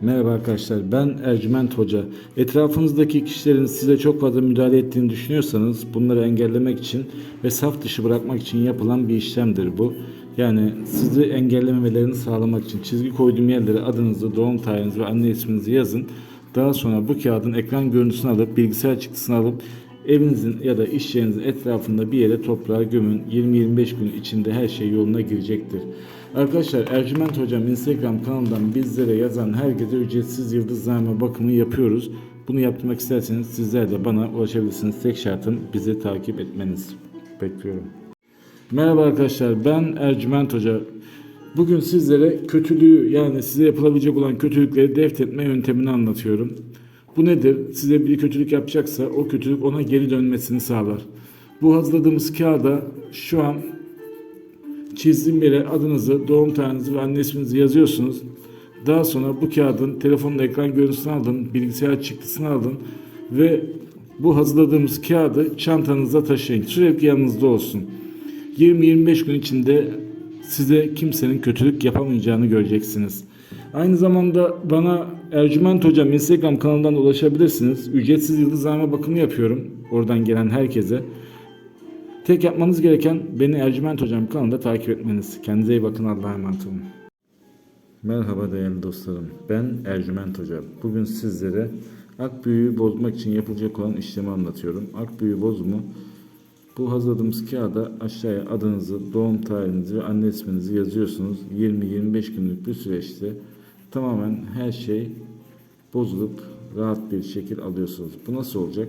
Merhaba arkadaşlar ben Ercüment Hoca. Etrafınızdaki kişilerin size çok fazla müdahale ettiğini düşünüyorsanız bunları engellemek için ve saf dışı bırakmak için yapılan bir işlemdir bu. Yani sizi engellememelerini sağlamak için çizgi koyduğum yerlere adınızı, doğum tarihinizi ve anne isminizi yazın. Daha sonra bu kağıdın ekran görüntüsünü alıp bilgisayar çıktısını alıp evinizin ya da iş yerinizin etrafında bir yere toprağa gömün. 20-25 gün içinde her şey yoluna girecektir. Arkadaşlar Ercüment Hocam Instagram kanalından bizlere yazan herkese ücretsiz yıldızname bakımı yapıyoruz. Bunu yaptırmak isterseniz sizler de bana ulaşabilirsiniz. Tek şartım bizi takip etmeniz. Bekliyorum. Merhaba arkadaşlar ben Ercüment Hoca. Bugün sizlere kötülüğü yani size yapılabilecek olan kötülükleri deft etme yöntemini anlatıyorum. Bu nedir? Size biri kötülük yapacaksa o kötülük ona geri dönmesini sağlar. Bu hazırladığımız kağıda şu an çizdiğim yere adınızı, doğum tarihinizi ve anne isminizi yazıyorsunuz. Daha sonra bu kağıdın telefonun ekran görüntüsünü alın, bilgisayar çıktısını alın ve bu hazırladığımız kağıdı çantanızda taşıyın. Sürekli yanınızda olsun. 20-25 gün içinde size kimsenin kötülük yapamayacağını göreceksiniz. Aynı zamanda bana Ercüment Hocam Instagram kanalından ulaşabilirsiniz. Ücretsiz yıldızname bakımı yapıyorum. Oradan gelen herkese. Tek yapmanız gereken beni Ercüment Hocam kanalında takip etmeniz. Kendinize iyi bakın. Allah'a emanet olun. Merhaba değerli dostlarım. Ben Ercüment Hocam. Bugün sizlere akbüyü bozmak için yapılacak olan işlemi anlatıyorum. Akbüyü bozumu bu hazırladığımız kağıda aşağıya adınızı, doğum tarihinizi ve anne isminizi yazıyorsunuz. 20-25 günlük bir süreçte tamamen her şey bozulup rahat bir şekil alıyorsunuz. Bu nasıl olacak?